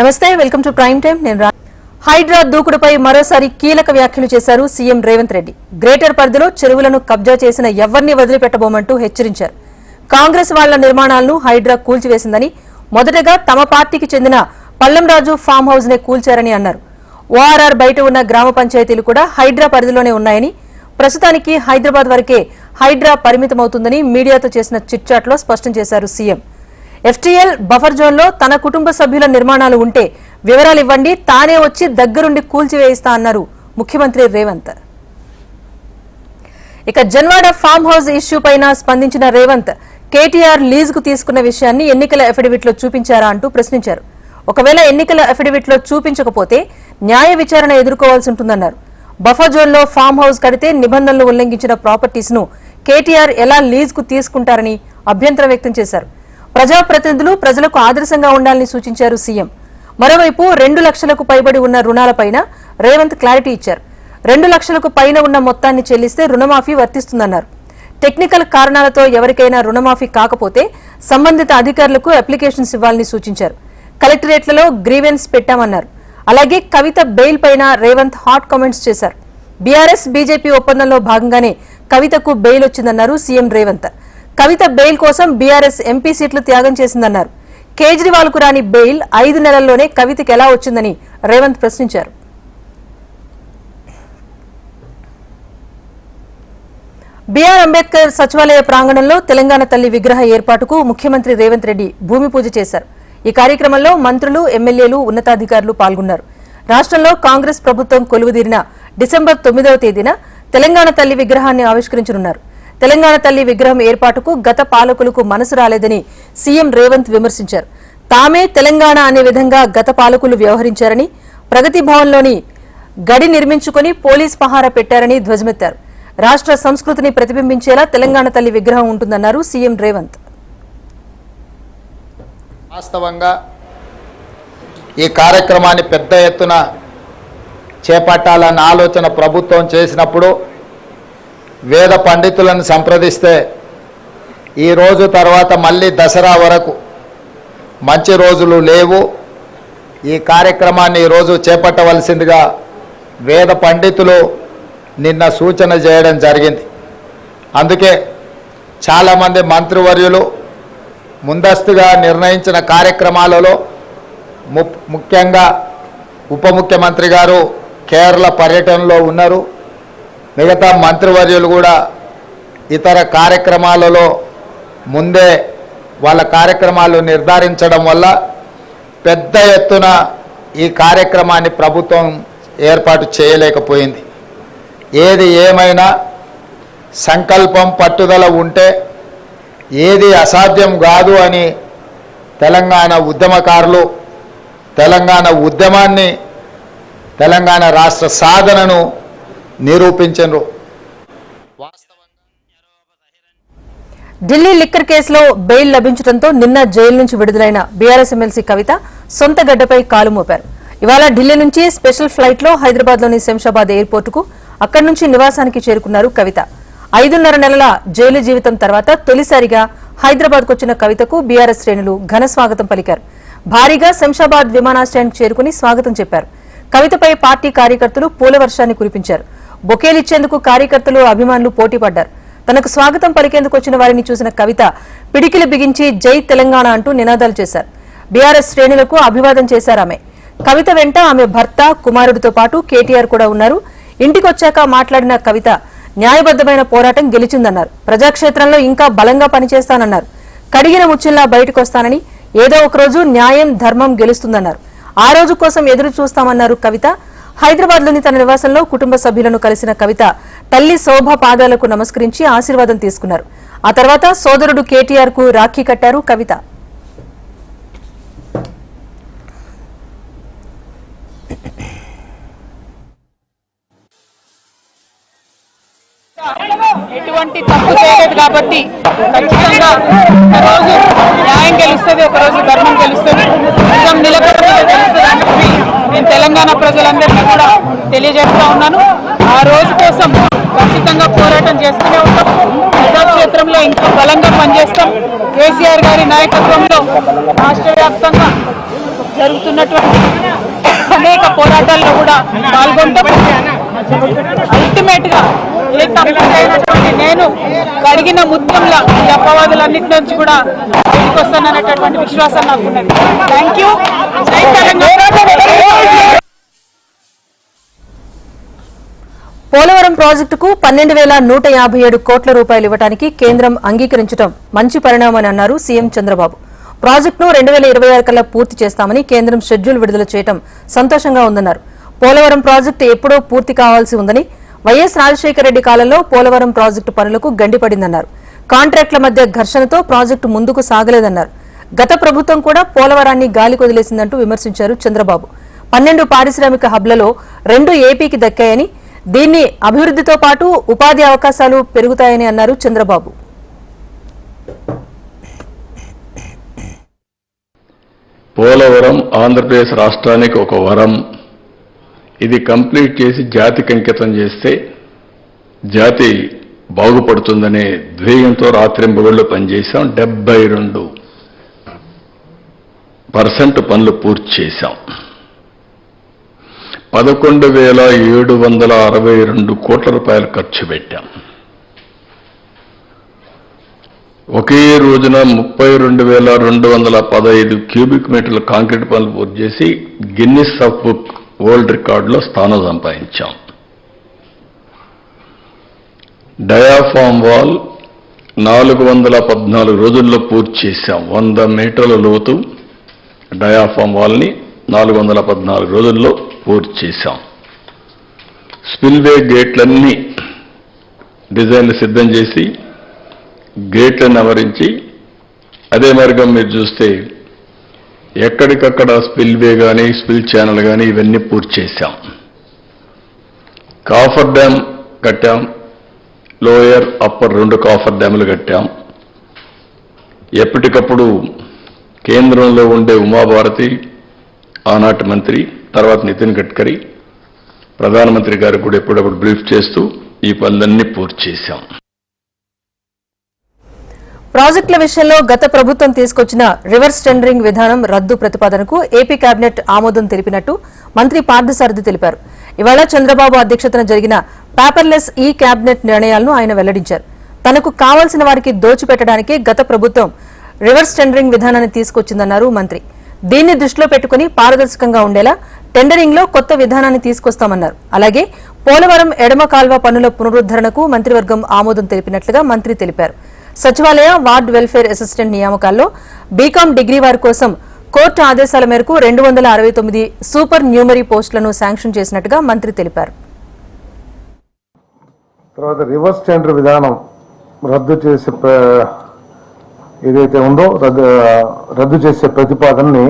నమస్తే welcome to prime time నేను హైడ్రా దూకుడుపై మరోసారి కీలక వ్యాఖ్యలు చేశారు సీఎం రేవంత్ రెడ్డి. గ్రేటర్ పరిధిలో చెరువులను కబ్జా చేసిన ఎవరిని వదిలిపెట్టబోమంటూ హెచ్చరించారు. కాంగ్రెస్ వాళ్ళ నిర్మాణాలను హైడ్రా కూల్చివేసిందని మొదటగా తమ పార్టీకి చెందిన పల్లంరాజు ఫామ్ హౌస్ నే కూల్చారని అన్నారు. ఓఆర్ఆర్ బయట ఉన్న గ్రామ పంచాయతీలు కూడా హైడ్రా పరిధిలోనే ఉన్నాయని ప్రస్తుతానికి హైదరాబాద్ వరకే హైడ్రా పరిమితమవుతుందని మీడియాతో చేసిన చిట్చాట్లో స్పష్టం చేశారు సీఎం. ఎఫ్టీఎల్ బఫర్ జోన్లో తన కుటుంబ సభ్యుల నిర్మాణాలు ఉంటే వివరాలు ఇవ్వండి తానే వచ్చి దగ్గరుండి కూల్చివేయిస్తా అన్నారు ముఖ్యమంత్రి రేవంత్. ఇక జన్వాడ ఫామ్ హౌస్ ఇష్యూ పైన స్పందించిన రేవంత్ కేటీఆర్ లీజుకు తీసుకున్న విషయాన్ని ఎన్నికల అఫిడవిట్లో చూపించారా అంటూ ప్రశ్నించారు. ఒకవేళ ఎన్నికల అఫిడవిట్లో చూపించకపోతే న్యాయ విచారణ ఎదుర్కోవాల్సి ఉంటుందన్నారు. బఫర్ జోన్లో ఫామ్ హౌస్ కడితే నిబంధనలు ఉల్లంఘించిన ప్రాపర్టీస్ను కేటీఆర్ ఎలా లీజుకు తీసుకుంటారని అభ్యంతరం వ్యక్తం చేశారు. ప్రజాప్రతినిధులు ప్రజలకు ఆదర్శంగా ఉండాలని సూచించారు సీఎం. మరోవైపు రెండు లక్షలకు పైబడి ఉన్న రుణాలపైన రేవంత్ క్లారిటీ ఇచ్చారు. రెండు లక్షలకు పైన ఉన్న మొత్తాన్ని చెల్లిస్తే రుణమాఫీ వర్తిస్తుందన్నారు. టెక్నికల్ కారణాలతో ఎవరికైనా రుణమాఫీ కాకపోతే సంబంధిత అధికారులకు అప్లికేషన్స్ ఇవ్వాలని సూచించారు. కలెక్టరేట్లలో గ్రీవెన్స్ పెట్టామన్నారు. అలాగే కవిత బెయిల్ పైన రేవంత్ హాట్ కామెంట్స్ చేశారు. బీఆర్ఎస్ బీజేపీ ఒప్పందంలో భాగంగానే కవితకు బెయిల్ వచ్చిందన్నారు సీఎం రేవంత్. కవిత బెయిల్ కోసం బీఆర్ఎస్ ఎంపీ సీట్లు త్యాగం చేసిందన్నారు. కేజ్రీవాల్కు రాని బెయిల్ ఐదు నెలల్లోనే కవితకి ఎలా వచ్చిందని రేవంత్ ప్రశ్నించారు. బీఆర్ అంబేద్కర్ సచివాలయ ప్రాంగణంలో తెలంగాణ తల్లి విగ్రహ ఏర్పాటుకు ముఖ్యమంత్రి రేవంత్ రెడ్డి భూమి పూజ చేశారు. ఈ కార్యక్రమంలో మంత్రులు ఎమ్మెల్యేలు ఉన్నతాధికారులు పాల్గొన్నారు. రాష్ట్రంలో కాంగ్రెస్ ప్రభుత్వం కొలువుదీరిన డిసెంబర్ తొమ్మిదవ తేదీన తెలంగాణ తల్లి విగ్రహాన్ని ఆవిష్కరించనున్నారు. తెలంగాణ తల్లి విగ్రహం ఏర్పాటుకు గత పాలకులకు మనసు రాలేదని సీఎం రేవంత్ విమర్శించారు. తామే తెలంగాణ అనే విధంగా గత పాలకులు వ్యవహరించారని ప్రగతి భవన్లోని గడి నిర్మించుకుని పోలీస్ పహారా పెట్టారని ధ్వజమెత్తారు. రాష్ట్ర సంస్కృతిని ప్రతిబింబించేలా తెలంగాణ తల్లి విగ్రహం ఉంటుందన్నారు సీఎం రేవంత్. వాస్తవంగా ఈ కార్యక్రమాన్ని పెద్ద ఎత్తున చేపట్టాలన్న ఆలోచన ప్రభుత్వం చేసినప్పుడు వేద పండితులను సంప్రదిస్తే ఈ రోజు తర్వాత మళ్ళీ దసరా వరకు మంచి రోజులు లేవు. ఈ కార్యక్రమాన్ని ఈరోజు చేపట్టవలసిందిగా వేద పండితులు నిన్న సూచన చేయడం జరిగింది. అందుకే చాలామంది మంత్రివర్యులు ముందస్తుగా నిర్ణయించిన కార్యక్రమాలలో ము ముఖ్యంగా ఉప ముఖ్యమంత్రి గారు కేరళ పర్యటనలో ఉన్నారు. మిగతా మంత్రివర్యులు కూడా ఇతర కార్యక్రమాలలో ముందే వాళ్ళ కార్యక్రమాలు నిర్ధారించడం వల్ల పెద్ద ఎత్తున ఈ కార్యక్రమాన్ని ప్రభుత్వం ఏర్పాటు చేయలేకపోయింది. ఏది ఏమైనా సంకల్పం పట్టుదల ఉంటే ఏది అసాధ్యం కాదు అని తెలంగాణ ఉద్యమకారులు తెలంగాణ ఉద్యమాన్ని తెలంగాణ రాష్ట్ర సాధనను నిరూపించను. ఢిల్లీ లిక్కర్ కేసులో బెయిల్ లభించడంతో నిన్న జైలు నుంచి విడుదలైన బీఆర్ఎస్ ఎమ్మెల్సీ కవిత సొంత గడ్డపై కాలు మోపారు. ఇవాళ ఢిల్లీ నుంచి స్పెషల్ ఫ్లైట్లో హైదరాబాద్లోని శంషాబాద్ ఎయిర్పోర్ట్కు అక్కడి నుంచి నివాసానికి చేరుకున్నారు కవిత. ఐదున్నర నెలల జైలు జీవితం తర్వాత తొలిసారిగా హైదరాబాద్ వచ్చిన కవితకు బీఆర్ఎస్ శ్రేణులు ఘన స్వాగతం పలికారు. భారీగా శంషాబాద్ విమానాశ్రయానికి చేరుకుని స్వాగతం చెప్పారు. కవితపై పార్టీ కార్యకర్తలు పూల వర్షాన్ని కురిపించారు. బొకేలిచ్చేందుకు కార్యకర్తలు అభిమానులు పోటీ పడ్డారు తనకు స్వాగతం పలికేందుకు వచ్చిన వారిని చూసిన కవిత పిడికిలు బిగించి జై తెలంగాణ అంటూ నినాదాలు చేశారు. బీఆర్ఎస్ శ్రేణులకు అభివాదం చేశారు ఆమె. కవిత వెంట ఆమె భర్త కుమారుడితో పాటు కేటీఆర్ కూడా ఉన్నారు. ఇంటికొచ్చాక మాట్లాడిన కవిత న్యాయబద్దమైన పోరాటం గెలిచిందన్నారు. ప్రజాక్షేత్రంలో ఇంకా బలంగా పనిచేస్తానన్నారు. కడిగిన ముచ్చుల్లా బయటకొస్తానని ఏదో ఒకరోజు న్యాయం ధర్మం గెలుస్తుందన్నారు. ఆ రోజు కోసం ఎదురు చూస్తామన్నారు కవిత. హైదరాబాద్లోని తన నివాసంలో కుటుంబ సభ్యులను కలిసిన కవిత తల్లి శోభ పాదాలకు నమస్కరించి ఆశీర్వాదం తీసుకున్నారు. ఆ తర్వాత సోదరుడు కేటీఆర్కు రాఖీ కట్టారు కవిత. ఎటువంటి తప్పు చేయలేదు కాబట్టి ఖచ్చితంగా ఒకరోజు న్యాయం గెలుస్తుంది ఒకరోజు ధర్మం గెలుస్తుంది. తెలంగాణ ప్రజలందరికీ కూడా తెలియజేస్తా ఉన్నాను. ఆ రోజు కోసం ఖచ్చితంగా పోరాటం చేస్తూనే ఉంటాం. ప్రజాక్షేత్రంలో ఇంకా బలంగా పనిచేస్తాం. కేసీఆర్ గారి నాయకత్వంలో రాష్ట్ర వ్యాప్తంగా జరుగుతున్నటువంటి అనేక పోరాటాల్లో కూడా పాల్గొంటాం. అల్టిమేట్గా ఏ తప్పు నేను కడిగిన ముత్యంల ఈ అపవాదులన్నిటి నుంచి కూడా బయటకు వస్తాననేటటువంటి విశ్వాసం నాకు ఉన్నది థ్యాంక్ యూ పోలవరం ప్రాజెక్టుకు పన్నెండు వేల నూట యాభై ఏడు కోట్ల రూపాయలు ఇవ్వడానికి కేంద్రం అంగీకరించడం మంచి పరిణామని అన్నారు సీఎం చంద్రబాబు. ప్రాజెక్టును రెండు వేల ఇరవై ఆరు కల్లా పూర్తి చేస్తామని కేంద్రం షెడ్యూల్ విడుదల చేయడం సంతోషంగా ఉందన్నారు. పోలవరం ప్రాజెక్టు ఎప్పుడో పూర్తి కావాల్సి ఉందని వైఎస్ రాజశేఖర రెడ్డి కాలంలో పోలవరం ప్రాజెక్టు పనులకు గండిపడిందన్నారు. కాంట్రాక్టుల మధ్య ఘర్షణతో ప్రాజెక్టు ముందుకు సాగలేదన్నారు. గత ప్రభుత్వం కూడా పోలవరాన్ని గాలి కొదిలేసిందంటూ విమర్శించారు చంద్రబాబు. పన్నెండు పారిశ్రామిక హబ్లలో రెండు ఏపీకి దక్కాయని దీన్ని అభివృద్ధితో పాటు ఉపాధి అవకాశాలు పెరుగుతాయని అన్నారు చంద్రబాబు. పోలవరం ఆంధ్రప్రదేశ్ రాష్ట్రానికి ఒక వరం. ఇది కంప్లీట్ చేసి జాతికి అంకితం చేస్తే జాతి బాగుపడుతుందనే ధ్యేయంతో రాత్రింబగళ్ళు పనిచేశాం. డెబ్బై రెండు పర్సెంట్ పనులు పూర్తి చేశాం. పదకొండు వేల ఏడు వందల అరవై రెండు కోట్ల రూపాయలు ఖర్చు పెట్టాం. ఒకే రోజున ముప్పై రెండు వేల రెండు వందల పదహైదు క్యూబిక్ మీటర్ల కాంక్రీట్ పనులు పూర్తి చేసి గిన్నిస్ ఆఫ్ బుక్ వరల్డ్ రికార్డులో స్థానం సంపాదించాం. డయాఫామ్ వాల్ నాలుగు వందల పద్నాలుగు రోజుల్లో పూర్తి చేశాం. వంద మీటర్ల లోతు డయాఫామ్ వాల్ని నాలుగు వందల పద్నాలుగు రోజుల్లో పూర్తి చేశాం. స్పిల్వే గేట్లన్నీ డిజైన్లు సిద్ధం చేసి గేట్లను ఆవరించి అదే మార్గం మీరు చూస్తే ఎక్కడికక్కడ స్పిల్వే కానీ స్పిల్ ఛానల్ కానీ ఇవన్నీ పూర్తి చేశాం. కాఫర్ డ్యామ్ కట్టాం. లోయర్ అప్పర్ రెండు కాఫర్ డ్యాములు కట్టాం. ఎప్పటికప్పుడు కేంద్రంలో ఉండే ఉమాభారతి ఆనాటి మంత్రి తర్వాత నితిన్ గడ్కరీ ప్రధానమంత్రి గారు కూడా ఎప్పుడప్పుడు బ్రీఫ్ చేస్తూ ఈ పనులన్నీ పూర్తి చేశాం. ప్రాజెక్టుల విషయంలో గత ప్రభుత్వం తీసుకొచ్చిన రివర్స్ టెండరింగ్ విధానం రద్దు ప్రతిపాదనకు ఏపీ కేబినెట్ ఆమోదం తెలిపినట్టు మంత్రి పార్థసారథి తెలిపారు. ఇవాళ చంద్రబాబు అధ్యక్షతన జరిగిన పేపర్లెస్ ఈ కేబినెట్ నిర్ణయాలను ఆయన వెల్లడించారు. తనకు కావాల్సిన వారికి దోచిపెట్టడానికి గత ప్రభుత్వం రివర్స్ టెండరింగ్ విధానాన్ని తీసుకొచ్చిందన్నారు మంత్రి. దీన్ని దృష్టిలో పెట్టుకుని పారదర్శకంగా ఉండేలా టెండరింగ్లో కొత్త విధానాన్ని తీసుకొస్తామన్నారు. అలాగే పోలవరం ఎడమ కాల్వ పనుల పునరుద్దరణకు మంత్రివర్గం ఆమోదం తెలిపినట్లుగా మంత్రి తెలిపారు. సచివాలయ వార్డ్ వెల్ఫేర్ అసిస్టెంట్ నియామకాల్లో బీకాం డిగ్రీ వారి కోసం కోర్టు ఆదేశాల మేరకు రెండు వందల అరవై తొమ్మిది సూపర్ న్యూమరీ పోస్టులను శాంక్షన్ చేసినట్టుగా మంత్రి తెలిపారు. తర్వాత రివర్స్ టెండర్ విధానం రద్దు చేసే ఏదైతే ఉందో రద్దు రద్దు చేసే ప్రతిపాదనని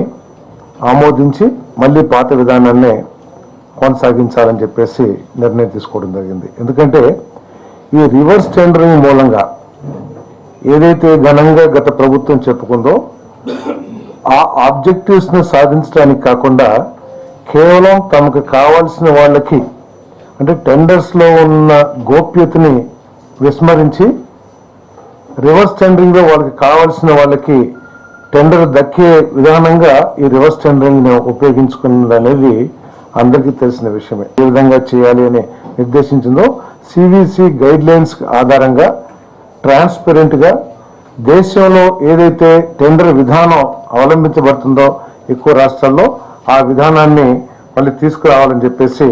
ఆమోదించి మళ్ళీ పాత విధానాన్నే కొనసాగించాలని చెప్పేసి నిర్ణయం తీసుకోవడం జరిగింది. ఎందుకంటే ఈ రివర్స్ టెండరింగ్ మూలంగా ఏదైతే ఘనంగా గత ప్రభుత్వం చెప్పుకుందో ఆ ఆబ్జెక్టివ్స్ని సాధించడానికి కాకుండా కేవలం తమకు కావాల్సిన వాళ్ళకి అంటే టెండర్స్లో ఉన్న గోప్యతని విస్మరించి రివర్స్ టెండరింగ్లో వాళ్ళకి కావాల్సిన వాళ్ళకి టెండర్ దక్కే విధానంగా ఈ రివర్స్ టెండరింగ్ ఉపయోగించుకున్నది అనేది అందరికీ తెలిసిన విషయమే. ఏ విధంగా చేయాలి అని నిర్దేశించిందో సివిసి గైడ్ లైన్స్ ఆధారంగా ట్రాన్స్పరెంట్గా దేశంలో ఏదైతే టెండర్ విధానం అవలంబించబడుతుందో ఎక్కువ రాష్ట్రాల్లో ఆ విధానాన్ని మళ్ళీ తీసుకురావాలని చెప్పేసి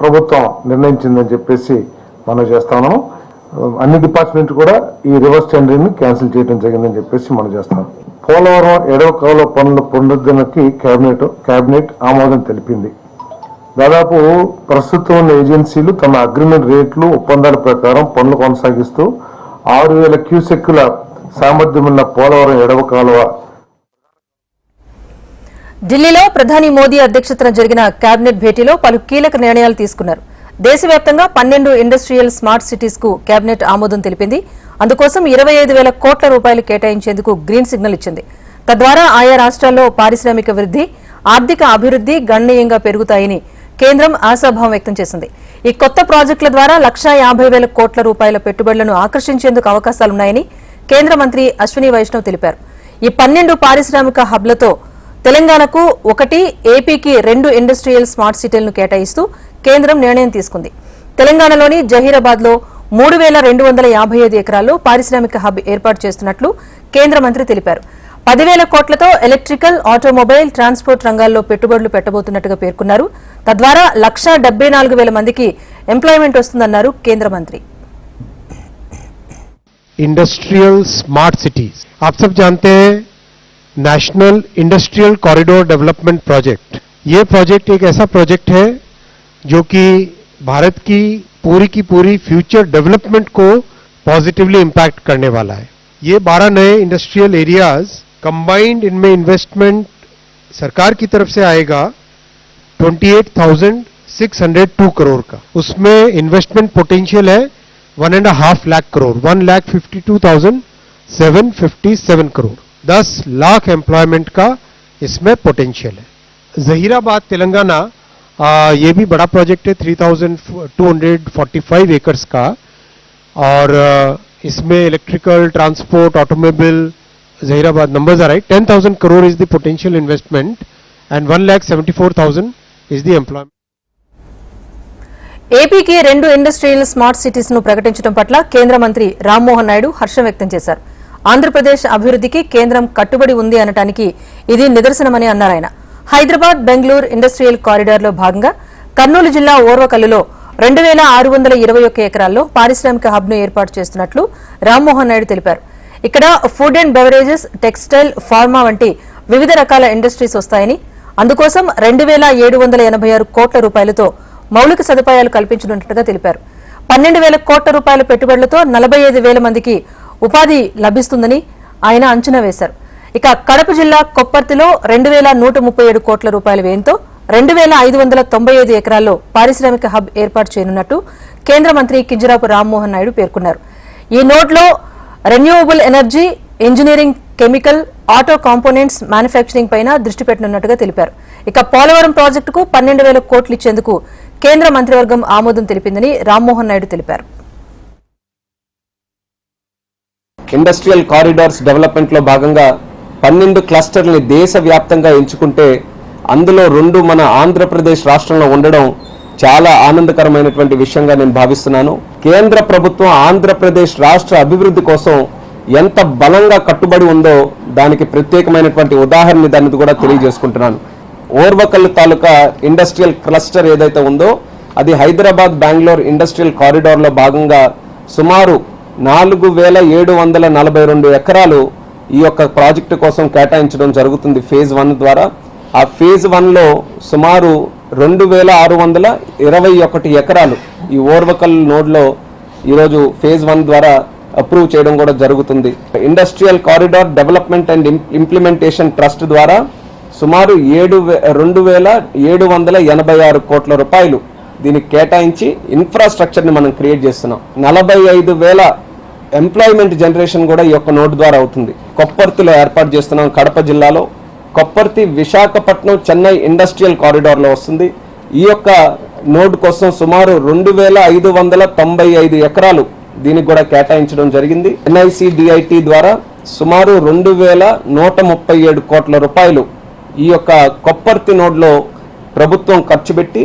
ప్రభుత్వం నిర్ణయించిందని చెప్పేసి మనం చేస్తాము అన్ని డిపార్ట్మెంట్ కూడా ఈ రివర్స్ టెండరింగ్ క్యాన్సిల్ చేయడం జరిగిందని చెప్పేసి మనం చేస్తాం. పోలవరం ఎడవ కాలువ పనుల పునరుద్ధరణకి కేబినెట్ కేబినెట్ ఆమోదం తెలిపింది. దాదాపు ప్రస్తుతం ఉన్న ఏజెన్సీలు తమ అగ్రిమెంట్ రేట్లు ఒప్పందాల ప్రకారం పనులు కొనసాగిస్తూ ఆరు వేల క్యూసెక్కుల సామర్థ్యం ఉన్న పోలవరం ఎడవ కాలువ ఢిల్లీలో ప్రధాని మోదీ అధ్యక్షతన జరిగిన కేబినెట్ భేటీలో పలు కీలక నిర్ణయాలు తీసుకున్నారు. దేశవ్యాప్తంగా పన్నెండు ఇండస్ట్రియల్ స్మార్ట్ సిటీస్కు కేబినెట్ ఆమోదం తెలిపింది. అందుకోసం ఇరవై ఐదు వేల కోట్ల రూపాయలు కేటాయించేందుకు గ్రీన్ సిగ్నల్ ఇచ్చింది. తద్వారా ఆయా రాష్ట్రాల్లో పారిశ్రామిక వృద్ధి ఆర్థిక అభివృద్ధి గణనీయంగా పెరుగుతాయని కేంద్రం ఆశాభావం వ్యక్తం చేసింది. ఈ కొత్త ప్రాజెక్టుల ద్వారా లక్షా యాభై వేల కోట్ల రూపాయల పెట్టుబడులను ఆకర్షించేందుకు అవకాశాలున్నాయని కేంద్ర మంత్రి అశ్విని వైష్ణవ్ తెలిపారు. ఈ పన్నెండు పారిశ్రామిక హబ్లతో తెలంగాణకు ఒకటి ఏపీకి రెండు ఇండస్ట్రియల్ స్మార్ట్ సిటీలను కేటాయిస్తూ కేంద్రం నిర్ణయం తీసుకుంది తెలంగాణలోని జహీరాబాద్ లో మూడు వేల రెండు వందల యాభై ఐదు ఎకరాల్లో పారిశ్రామిక హబ్ ఏర్పాటు చేస్తున్నట్లు కేంద్ర మంత్రి తెలిపారు పదివేల కోట్లతో ఎలక్ట్రికల్ ఆటోమొబైల్ ట్రాన్స్పోర్ట్ రంగాల్లో పెట్టుబడులు పెట్టబోతున్నట్టుగా పేర్కొన్నారు తద్వారా లక్షా డెబ్బై నాలుగు వేల మందికి ఎంప్లాయ్మెంట్ వస్తుందన్నారు కేంద్ర మంత్రి इंडस्ट्रियल स्मार्ट सिटीज आप सब जानते हैं national industrial corridor development project ये प्रोजेक्ट एक ऐसा प्रोजेक्ट है जो कि भारत की पूरी की पूरी फ्यूचर डेवलपमेंट को पॉजिटिवली इम्पैक्ट करने वाला है। ये 12 नए इंडस्ट्रियल एरियाज़ कंबाइंड इनमें इन्वेस्टमेंट सरकार की तरफ़ से आएगा 28,602 करोड़ का। उसमें इन्वेस्टमेंट पोटेंशियल है one and half lakh crore one lakh fifty two thousand seven fifty seven crore दस लाख एम्प्लॉयमेंट का इसमें पोटेंशियल है। जहीराबाद तेलंगाना ये भी बड़ा प्रोजेक्ट है three thousand two hundred forty five acres का और आ, इसमें electrical transport automobile Zaheerabad numbers are right ten thousand crore is the potential investment and one lakh seventy four thousand is the employment ఏపీకి రెండు industrial smart cities ను ప్రకటించడం పట్ల కేంద్ర మంత్రి రామ్మోహన్ నాయుడు హర్షం వ్యక్తం చేశారు ఆంధ్రప్రదేశ్ అభివృద్ధికి కేంద్రం కట్టుబడి ఉంది అనటానికి ఇది నిదర్శనమని అన్నారు ఆయన హైదరాబాద్ బెంగళూరు ఇండస్ట్రియల్ కారిడార్లో భాగంగా కర్నూలు జిల్లా ఓర్వకల్లులో రెండు వేల ఆరు వందల ఇరవై ఒక్క ఎకరాల్లో పారిశ్రామిక హబ్ను ఏర్పాటు చేస్తున్నట్లు రామ్మోహన్ నాయుడు తెలిపారు. ఇక్కడ food and beverages textile pharma వంటి వివిధ రకాల ఇండస్ట్రీస్ వస్తాయని అందుకోసం రెండు వేల ఏడు వందల ఎనభై ఆరు కోట్ల రూపాయలతో మౌలిక సదుపాయాలు కల్పించనున్నట్టుగా తెలిపారు. పన్నెండు వేల కోట్ల రూపాయల పెట్టుబడులతో నలభై ఐదు వేల మందికి ఉపాధి లభిస్తుందని ఆయన అంచనా వేశారు. ఇక కడప జిల్లా కొప్పర్తిలో రెండు వేల నూట ముప్పై ఏడు కోట్ల రూపాయల వ్యయంతో రెండు వేల ఐదు వందల తొంభై ఐదు ఎకరాల్లో పారిశ్రామిక హబ్ ఏర్పాటు చేయనున్నట్టు కేంద్ర మంత్రి కింజరాపు రామ్మోహన్ నాయుడు పేర్కొన్నారు. ఈ నోట్లో renewable energy engineering chemical auto components manufacturing పైన దృష్టి పెట్టనున్నట్టుగా తెలిపారు. ఇక పోలవరం ప్రాజెక్టుకు పన్నెండు వేల కోట్లు ఇచ్చేందుకు కేంద్ర మంత్రివర్గం ఆమోదం తెలిపిందని రామ్మోహన్ నాయుడు తెలిపారు. ఇండస్ట్రియల్ కారిడార్స్ డెవలప్మెంట్లో భాగంగా పన్నెండు క్లస్టర్ని దేశవ్యాప్తంగా ఎంచుకుంటే అందులో రెండు మన ఆంధ్రప్రదేశ్ రాష్ట్రంలో ఉండడం చాలా ఆనందకరమైనటువంటి విషయంగా నేను భావిస్తున్నాను. కేంద్ర ప్రభుత్వం ఆంధ్రప్రదేశ్ రాష్ట్ర అభివృద్ధి కోసం ఎంత బలంగా కట్టుబడి ఉందో దానికి ప్రత్యేకమైనటువంటి ఉదాహరణ దాన్ని కూడా తెలియజేసుకుంటున్నాను. ఓర్వకల్లు తాలూకా ఇండస్ట్రియల్ క్లస్టర్ ఏదైతే ఉందో అది హైదరాబాద్ బెంగళూరు ఇండస్ట్రియల్ కారిడార్లో భాగంగా సుమారు నాలుగు వేల ఏడు వందల నలభై రెండు ఎకరాలు ఈ యొక్క ప్రాజెక్టు కోసం కేటాయించడం జరుగుతుంది ఫేజ్ వన్ ద్వారా. ఆ ఫేజ్ వన్లో సుమారు రెండు వేల ఆరు వందల ఇరవై ఒకటి ఎకరాలు ఈ ఓర్వకల్ నోడ్లో ఈరోజు ఫేజ్ వన్ ద్వారా అప్రూవ్ చేయడం కూడా జరుగుతుంది. Industrial corridor development and implementation trust ద్వారా సుమారు ఏడు వే- రెండు వేల ఏడు వందల ఎనభై ఆరు కోట్ల రూపాయలు దీనికి కేటాయించి ఇన్ఫ్రాస్ట్రక్చర్ని మనం క్రియేట్ చేస్తున్నాం. నలభై ఐదు వేల ఎంప్లాయ్మెంట్ జనరేషన్ కూడా ఈ యొక్క నోటు ద్వారా అవుతుంది. కొప్పర్తిలో ఏర్పాటు చేస్తున్నాం కడప జిల్లాలో. కొప్పర్తి విశాఖపట్నం చెన్నై ఇండస్ట్రియల్ కారిడార్లో వస్తుంది. ఈ యొక్క నోటు కోసం సుమారు రెండు వేల ఐదు వందల తొంభై ఐదు ఎకరాలు దీనికి కూడా కేటాయించడం జరిగింది. ఎన్ఐసి డిఐటి ద్వారా సుమారు రెండు వేల నూట ముప్పై ఏడు కోట్ల రూపాయలు ఈ యొక్క కొప్పర్తి నోడ్లో ప్రభుత్వం ఖర్చు పెట్టి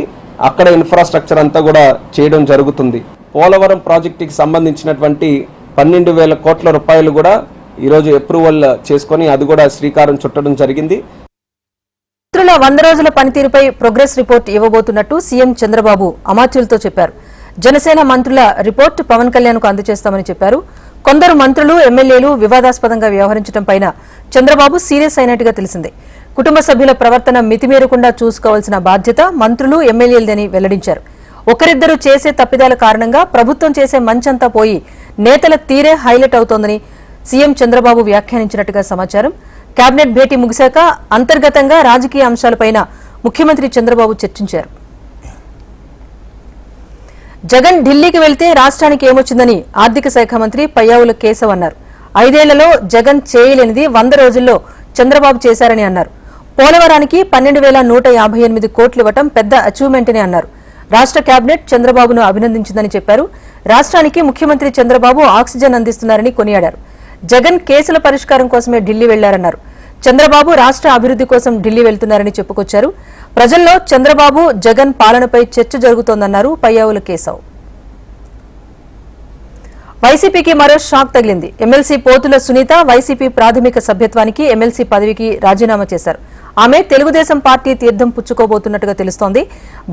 అక్కడ ఇన్ఫ్రాస్ట్రక్చర్ అంతా కూడా చేయడం జరుగుతుంది. పోలవరం ప్రాజెక్టుకి సంబంధించినటువంటి పన్నెండు వేల కోట్ల రూపాయలు కూడా ఈరోజు అప్రూవల్ చేసుకొని అది కూడా శ్రీకారం చుట్టడం జరిగింది. మంత్రుల వంద రోజుల పనితీరుపై ప్రోగ్రెస్ రిపోర్ట్ ఇవ్వబోతున్నట్టు సీఎం చంద్రబాబు అమాత్యులతో చెప్పారు. జనసేన మంత్రుల రిపోర్ట్ పవన్ కళ్యాణ్కు అందజేస్తామని చెప్పారు. కొందరు మంత్రులు ఎమ్మెల్యేలు వివాదాస్పదంగా వ్యవహరించడం పైన చంద్రబాబు సీరియస్ అయినట్టుగా తెలిసింది. కుటుంబ సభ్యుల ప్రవర్తన మితిమీరకుండా చూసుకోవాల్సిన బాధ్యత మంత్రులు ఎమ్మెల్యేలదని వెల్లడించారు. ఒకరిద్దరు చేసే తప్పిదాల కారణంగా ప్రభుత్వం చేసే మంచంతా పోయి నేతల తీరే హైలైట్ అవుతోందని సీఎం చంద్రబాబు వ్యాఖ్యానించినట్టుగా సమాచారం. కేబినెట్ భేటీ ముగిశాక అంతర్గతంగా రాజకీయ అంశాలపైన ముఖ్యమంత్రి చంద్రబాబు చర్చించారు. జగన్ ఢిల్లీకి వెళ్తే రాష్ట్రానికి ఏమొచ్చిందని ఆర్థిక శాఖ మంత్రి పయ్యావుల కేశవ్ అన్నారు. ఐదేళ్ళలో జగన్ చేయలేనిది వంద రోజుల్లో చంద్రబాబు చేశారని అన్నారు. పోలవరానికి పన్నెండు వేల నూట యాభై ఎనిమిది కోట్లు ఇవ్వటం పెద్ద అచీవ్మెంట్ అని అన్నారు. రాష్ట్ర కేబినెట్ చంద్రబాబును అభినందించిందని చెప్పారు. రాష్ట్రానికి ముఖ్యమంత్రి చంద్రబాబు ఆక్సిజన్ అందిస్తున్నారని కొనియాడారు. జగన్ కేసుల పరిష్కారం కోసమే ఢిల్లీ వెళ్ళారన్నారు. చంద్రబాబు రాష్ట్ర అభివృద్ధి కోసం ఢిల్లీ వెళ్తున్నారని చెప్పుకొచ్చారు. ప్రజల్లో చంద్రబాబు జగన్ పాలనపై చర్చ జరుగుతోందన్నారు పయ్యావుల కేశవ్. వైసీపీకి మరో షాక్ తగిలింది. ఎమ్మెల్సీ పోతుల సునీత వైసీపీ ప్రాథమిక సభ్యత్వానికి ఎమ్మెల్సీ పదవికి రాజీనామా చేశారు. ఆమె తెలుగుదేశం పార్టీ తీర్థం పుచ్చుకోబోతున్నట్టుగా తెలుస్తోంది.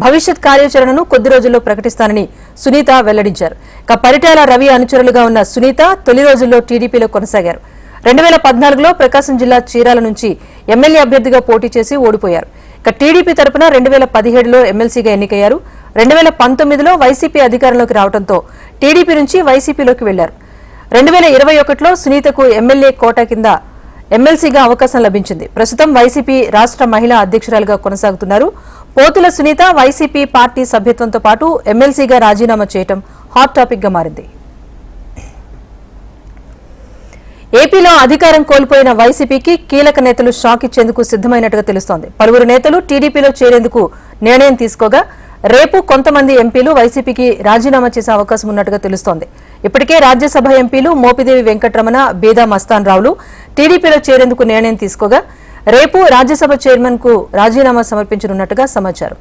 భవిష్యత్ కార్యాచరణను కొద్ది రోజుల్లో ప్రకటిస్తానని సునీత వెల్లడించారు. ఇక పరిటాల రవి అనుచరులుగా ఉన్న సునీత తొలి రోజుల్లో టీడీపీలో కొనసాగారు. రెండు వేల పద్నాలుగులో ప్రకాశం జిల్లా చీరాల నుంచి ఎమ్మెల్యే అభ్యర్థిగా పోటీ చేసి ఓడిపోయారు. ఇక టీడీపీ తరపున రెండు వేల పదిహేడులో ఎమ్మెల్సీగా ఎన్నికయ్యారు. రెండు వేల పంతొమ్మిదిలో వైసీపీ అధికారంలోకి రావడంతో టీడీపీ నుంచి వైసీపీలోకి వెళ్ళారు. రెండు వేల ఇరవై ఒకటిలో సునీతకు ఎమ్మెల్యే కోటా కింద ఎమ్మెల్సీగా అవకాశం లభించింది. ప్రస్తుతం వైసీపీ రాష్ట్ర మహిళా అధ్యక్షురాలుగా కొనసాగుతున్నారు. పోతుల సునీత వైసీపీ పార్టీ సభ్యత్వంతో పాటు ఎమ్మెల్సీగా రాజీనామా చేయడం హాట్ టాపిక్గా మారింది. ఏపీలో అధికారం కోల్పోయిన వైసీపీకి కీలక నేతలు షాక్ ఇచ్చేందుకు సిద్దమైనట్టుగా తెలుస్తోంది. పలువురు నేతలు టీడీపీలో చేరేందుకు నిర్ణయం తీసుకోగా రేపు కొంతమంది ఎంపీలు వైసీపీకి రాజీనామా చేసే అవకాశం ఉన్నట్టుగా తెలుస్తోంది. ఇప్పటికే రాజ్యసభ ఎంపీలు మోపిదేవి వెంకటరమణ బీదా మస్తాన్ రావులు టీడీపీలో చేరేందుకు నిర్ణయం తీసుకోగా రేపు రాజ్యసభ చైర్మన్కు రాజీనామా సమర్పించనున్నట్టుగా సమాచారం.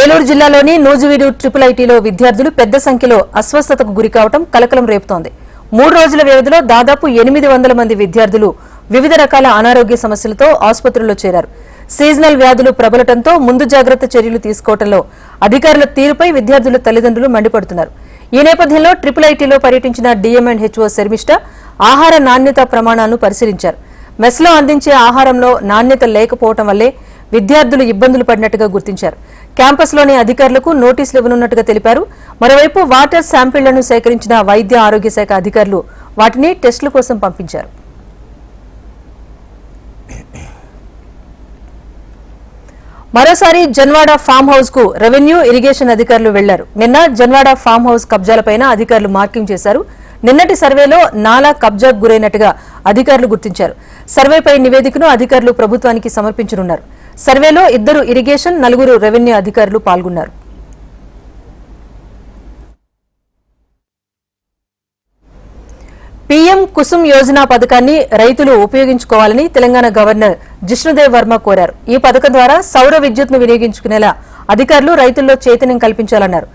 ఏలూరు జిల్లాలోని నూజివీడు ట్రిపుల్ ఐటీలో విద్యార్థులు పెద్ద సంఖ్యలో అస్వస్థతకు గురికావడం కలకలం రేపుతోంది. మూడు రోజుల వ్యవధిలో దాదాపు ఎనిమిది వందల మంది విద్యార్థులు వివిధ రకాల అనారోగ్య సమస్యలతో ఆసుపత్రుల్లో చేరారు. సీజనల్ వ్యాధులు ప్రబలటంతో ముందు జాగ్రత్త చర్యలు తీసుకోవడంలో అధికారుల తీరుపై విద్యార్థుల తల్లిదండ్రులు మండిపడుతున్నారు. ఈ నేపథ్యంలో ట్రిపుల్ ఐటీలో పర్యటించిన డిఎం అండ్ హెచ్ఓ శర్మిష్ట ఆహార నాణ్యత ప్రమాణాలను పరిశీలించారు. మెస్లో అందించే ఆహారంలో నాణ్యత లేకపోవటం వల్లే విద్యార్థులు ఇబ్బందులు పడినట్టుగా గుర్తించారు. క్యాంపస్లోని అధికారులకు నోటీసులు ఇవ్వనున్నట్టుగా తెలిపారు. మరోవైపు వాటర్ శాంపిళ్ళను సేకరించిన వైద్య ఆరోగ్య శాఖ అధికారులు వాటిని టెస్టుల కోసం పంపించారు. మరోసారి జన్వాడ ఫామ్ హౌస్కు రెవెన్యూ ఇరిగేషన్ అధికారులు వెళ్ళారు. నిన్న జన్వాడ ఫామ్ హౌస్ కబ్జాలపైన అధికారులు మార్కింగ్ చేశారు. నిన్నటి సర్వేలో నాలా కబ్జాకు గురైనట్టుగా అధికారులు గుర్తించారు. సర్వేపై నివేదికను అధికారులు ప్రభుత్వానికి సమర్పించనున్నారు. సర్వేలో ఇద్దరు ఇరిగేషన్ నలుగురు రెవెన్యూ అధికారులు పాల్గొన్నారు. కుసుమ్ యోజన పథకాన్ని రైతులు ఉపయోగించుకోవాలని తెలంగాణ గవర్నర్ జిష్ణుదేవ్ వర్మ కోరారు. ఈ పథకం ద్వారా సౌర విద్యుత్ను వినియోగించుకునేలా అధికారులు రైతుల్లో చైతన్యం కల్పించాలన్నారు.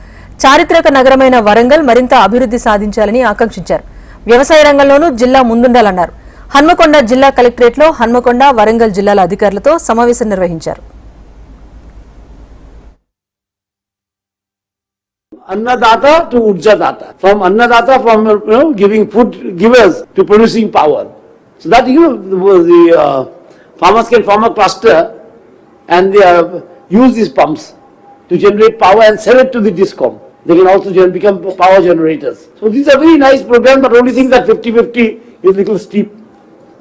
చారిత్రక నగరమైన వరంగల్ మరింత అభివృద్ధి సాధించాలని ఆకాంక్షించారు. వ్యవసాయ రంగంలోనూ జిల్లా ముందుండాలన్నారు. హన్మకొండ జిల్లా కలెక్టరేట్లో హన్మకొండ వరంగల్ జిల్లాల అధికారులతో సమావేశం నిర్వహించారు. Annadata to Urjadata. From Annadata, from you know, giving food givers to producing power. So that you know, the, the uh, farmers can form a cluster and they uh, use these pumps to generate power and sell it to the discom. They can also become power generators. So these are very nice programs, but only thing that 50-50 is little steep.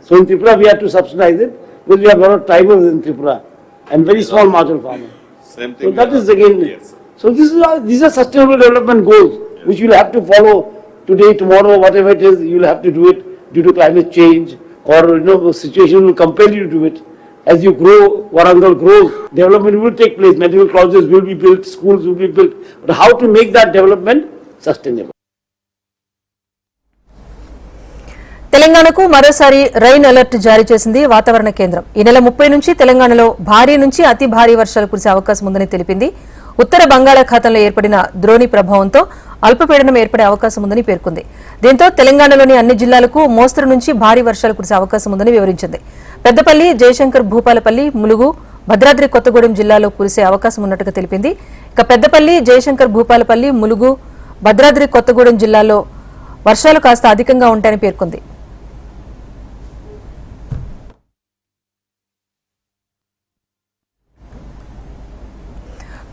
So in Tripura we have to subsidize it because we have a lot of tribals in Tripura and very small marginal farmers. Same So thing. that is again, so this is, are- these are sustainable development goals, which you'll have to follow today, tomorrow, whatever it is, you'll have to do it due to climate change, or, you know, the situation will compel you to do it. As you grow, Warangal grows, development will take place, medical colleges will be built, schools will be built, but how to make that development sustainable? తెలంగాణకు మరోసారి rain alert జారీ చేసింది వాతావరణ కేంద్రం ఈ నెల ముప్పై నుంచి తెలంగాణలో భారీ నుంచి అతి భారీ వర్షాలు కురిసే అవకాశం ఉందని తెలిపింది ఉత్తర బంగాళాఖాతంలో ఏర్పడిన ద్రోణి ప్రభావంతో అల్పపీడనం ఏర్పడే అవకాశం ఉందని పేర్కొంది. దీంతో తెలంగాణలోని అన్ని జిల్లాలకు మోస్తరు నుంచి భారీ వర్షాలు కురిసే అవకాశం ఉందని వివరించింది. పెద్దపల్లి జయశంకర్ భూపాలపల్లి ములుగు భద్రాద్రి కొత్తగూడెం జిల్లాలో కురిసే అవకాశం ఉన్నట్టుగా తెలిపింది. ఇక పెద్దపల్లి జయశంకర్ భూపాలపల్లి ములుగు భద్రాద్రి కొత్తగూడెం జిల్లాలో వర్షాలు కాస్త అధికంగా ఉంటాయని పేర్కొంది.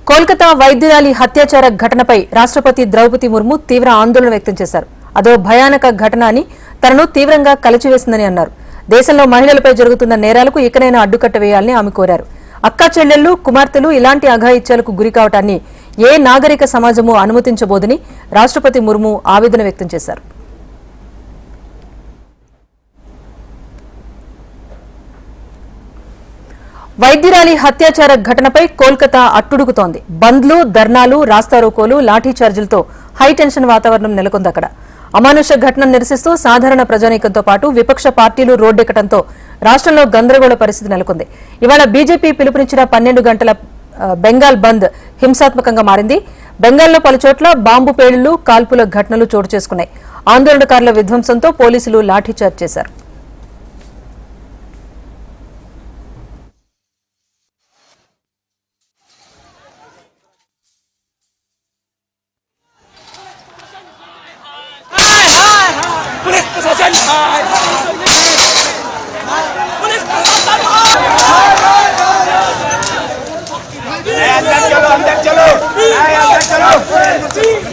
కోల్కతా వైద్యురాలి హత్యాచార ఘటనపై రాష్ట్రపతి ద్రౌపది ముర్ము తీవ్ర ఆందోళన వ్యక్తం చేశారు. అదో భయానక ఘటన అని తనను తీవ్రంగా కలిచివేసిందని అన్నారు. దేశంలో మహిళలపై జరుగుతున్న నేరాలకు ఇకనైనా అడ్డుకట్ట వేయాలని ఆమె కోరారు. అక్కా చెల్లెళ్ళు కుమార్తెలు ఇలాంటి అఘాయిత్యాలకు గురి కావటాన్ని ఏ నాగరిక సమాజము అనుమతించబోదని రాష్ట్రపతి ముర్ము ఆవేదన వ్యక్తం చేశారు. వైద్యురాలి హత్యాచార ఘటనపై కోల్కతా అట్టుడుకుతోంది బంద్లు ధర్నాలు రాస్తారోకోలు లాఠీఛార్జీలతో హైటెన్షన్ వాతావరణం నెలకొంది అక్కడ. అమానుష ఘటనను నిరసిస్తూ సాధారణ ప్రజానీకంతో పాటు విపక్ష పార్టీలు రోడ్డెక్కడంతో రాష్ట్రంలో గందరగోళ పరిస్థితి నెలకొంది. ఇవాళ బీజేపీ పిలుపునిచ్చిన పన్నెండు గంటల బెంగాల్ బంద్ హింసాత్మకంగా మారింది. బెంగాల్లో పలుచోట్ల బాంబు పేలుళ్ళు కాల్పుల ఘటనలు చోటు చేసుకున్నాయి. ఆందోళనకారుల విధ్వంసంతో పోలీసులు లాఠీచార్జ్ చేశారు. পুলিশ প্রশাসন হায় পুলিশ প্রশাসন চলো চলো চলো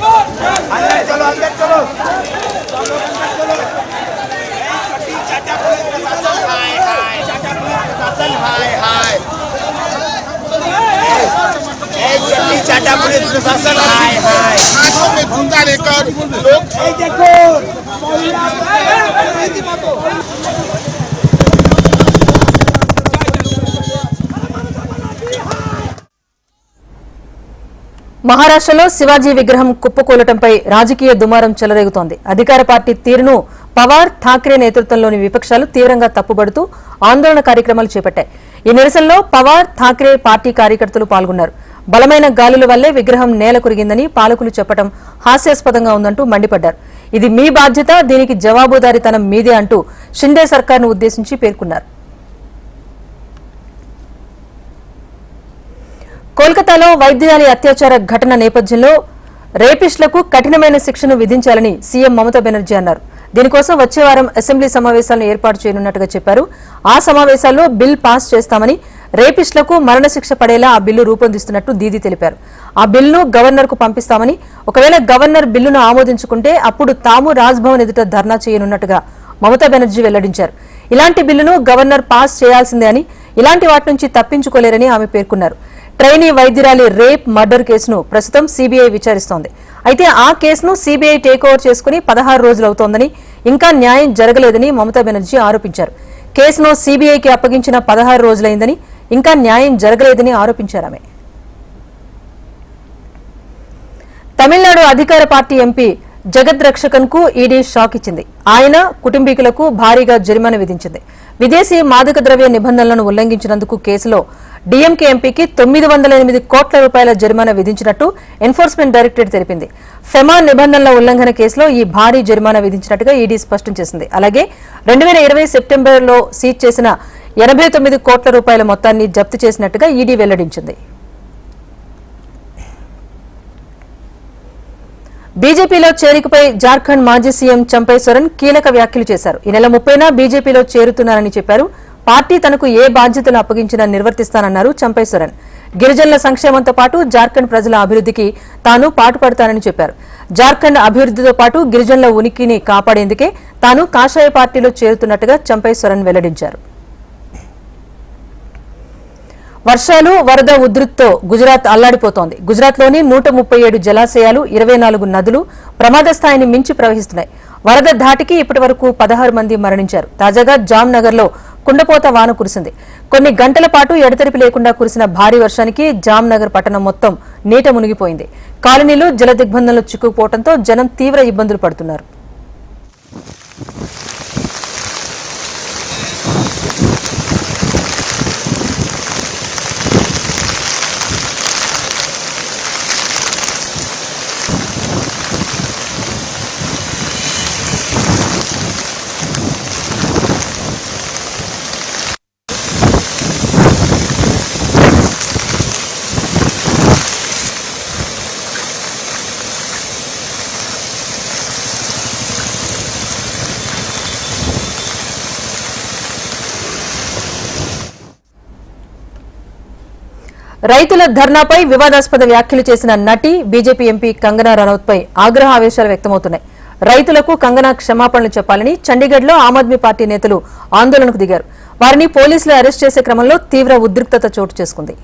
మహారాష్ట్రలో శివాజీ విగ్రహం కుప్పకూలటంపై రాజకీయ దుమారం చెలరేగుతోంది. అధికార పార్టీ తీరును పవార్ ఠాక్రే నేతృత్వంలోని విపక్షాలు తీవ్రంగా తప్పుబడుతూ ఆందోళన కార్యక్రమాలు చేపట్టాయి. ఈ నిరసనలో పవార్ ఠాక్రే పార్టీ కార్యకర్తలు పాల్గొన్నారు. బలమైన గాలుల వల్లే విగ్రహం నేల కురిగిందని పాలకులు చెప్పడం హాస్యాస్పదంగా ఉందంటూ మండిపడ్డారు. ఇది మీ బాధ్యత దీనికి జవాబుదారీతనం మీదే అంటూ షిండే సర్కార్ను ఉద్దేశించి పేర్కొన్నారు. కోల్కతాలో వైద్యురాలి అత్యాచార ఘటన నేపథ్యంలో రేపిస్టులకు కఠినమైన శిక్షను విధించాలని సీఎం మమతా బెనర్జీ అన్నారు. దీనికోసం వచ్చే వారం అసెంబ్లీ సమావేశాలను ఏర్పాటు చేయనున్నట్టుగా చెప్పారు. ఆ సమావేశాల్లో బిల్ పాస్ చేస్తామని రేపిస్టులకు మరణశిక్ష పడేలా ఆ బిల్లు రూపొందిస్తున్నట్టు దీది తెలిపారు. ఆ బిల్లును గవర్నర్కు పంపిస్తామని ఒకవేళ గవర్నర్ బిల్లును ఆమోదించుకుంటే అప్పుడు తాము రాజ్భవన్ ఎదుట ధర్నా చేయనున్నట్టుగా మమతా బెనర్జీ వెల్లడించారు. ఇలాంటి బిల్లును గవర్నర్ పాస్ చేయాల్సిందే అని ఇలాంటి వాటి నుంచి తప్పించుకోలేరని ఆమె పేర్కొన్నారు. ట్రైనీ వైద్యురాలి రేప్ మర్డర్ కేసును ప్రస్తుతం సీబీఐ విచారిస్తోంది. అయితే ఆ కేసును సీబీఐ టేక్ ఓవర్ చేసుకుని పదహారు రోజులవుతోందని ఇంకా న్యాయం జరగలేదని మమతా బెనర్జీ ఆరోపించారు. కేసును సీబీఐకి అప్పగించిన పదహారు రోజులైందని ఇంకా న్యాయం జరగలేదని ఆరోపించారు ఆమె. తమిళనాడు అధికార పార్టీ ఎంపీ జగత్ రక్షకన్కు ఈడీ షాక్ ఇచ్చింది. ఆయన కుటుంబీకులకు భారీగా జరిమానా విధించింది. విదేశీ మాదక ద్రవ్య నిబంధనలను ఉల్లంఘించినందుకు కేసులో డీఎంకే ఎంపీకి తొమ్మిది వందల ఎనిమిది కోట్ల రూపాయల జరిమానా విధించినట్టు ఎన్ఫోర్స్మెంట్ డైరెక్టరేట్ తెలిపింది. ఫెమా నిబంధనల ఉల్లంఘన కేసులో ఈ భారీ జరిమానా విధించినట్టుగా ఈడీ స్పష్టం చేసింది. అలాగే రెండు వేల ఇరవై సెప్టెంబర్లో సీజ్ చేసిన ఎనభై తొమ్మిది కోట్ల రూపాయల మొత్తాన్ని జప్తు చేసినట్టుగా ఈడీ వెల్లడించింది. బీజేపీలో చేరికపై జార్ఖండ్ మాజీ సీఎం చంపై కీలక వ్యాఖ్యలు చేశారు. ఈ నెల ముప్పైన బీజేపీలో చేరుతున్నారని చెప్పారు పార్టీ తనకు ఏ బాధ్యతలు అప్పగించినా నిర్వర్తిస్తానన్నారు చంపేశ్వరన్ గిరిజనుల సంక్షేమంతో పాటు జార్ఖండ్ ప్రజల అభివృద్ధికి తాను పాటుపడతానని చెప్పారు. జార్ఖండ్ అభివృద్ధితో పాటు గిరిజనుల ఉనికిని కాపాడేందుకే తాను కాషాయ పార్టీలో చేరుతున్నట్టుగా చంపేశ్వరన్ వెల్లడించారు. వర్షాలు వరద ఉధృతితో గుజరాత్ అల్లాడిపోతోంది. గుజరాత్లోని నూట ముప్పై ఏడు జలాశయాలు ఇరవై నాలుగు నదులు ప్రమాద స్థాయిని మించి ప్రవహిస్తున్నాయి. వరద ధాటికి ఇప్పటి వరకు పదహారు మంది మరణించారు. తాజాగా జామ్నగర్లో కుండపోత వాన కురిసింది. కొన్ని గంటల పాటు ఎడతెరిపి లేకుండా కురిసిన భారీ వర్షానికి జామ్నగర్ పట్టణం మొత్తం నీట మునిగిపోయింది. కాలనీలు జల దిగ్బంధంలో చిక్కుకుపోవడంతో జనం తీవ్ర ఇబ్బందులు పడుతున్నారు. రైతుల ధర్నాపై వివాదాస్పద వ్యాఖ్యలు చేసిన నటి బీజేపీ ఎంపీ కంగనా రనౌత్ పై ఆగ్రహ ఆవేశాలు వ్యక్తమవుతున్నాయి. రైతులకు కంగనా క్షమాపణలు చెప్పాలని చండీగఢ్లో ఆమ్ ఆద్మీ పార్టీ నేతలు ఆందోళనకు దిగారు. వారిని పోలీసులు అరెస్ట్ చేసే క్రమంలో తీవ్ర ఉద్రిక్తత చోటు చేసుకుంది.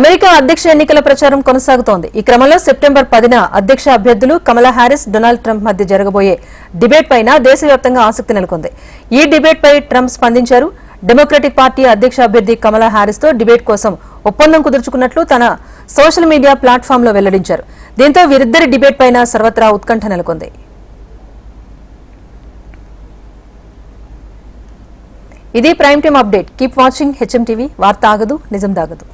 అమెరికా అధ్యక్ష ఎన్నికల ప్రచారం కొనసాగుతోంది. ఈ క్రమంలో సెప్టెంబర్ పదిన అధ్యక్ష అభ్యర్థులు కమలా హ్యారిస్ డొనాల్డ్ ట్రంప్ మధ్య జరగబోయే డిబేట్ పైన దేశవ్యాప్తంగా ఆసక్తి నెలకొంది. ఈ డిబేట్ పై ట్రంప్ స్పందించారు. డెమోక్రటిక్ పార్టీ అధ్యక్ష అభ్యర్థి కమలా హ్యారిస్తో డిబేట్ కోసం ఒప్పందం కుదుర్చుకున్నట్లు తన సోషల్ మీడియా ప్లాట్ఫామ్లో వెల్లడించారు. దీంతో వీరిద్దరి డిబేట్ పైన సర్వత్రా ఉత్కంఠ నెలకొంది. ఇది prime time update. Keep watching HM TV. వార్త ఆగదు నిజం దాగదు.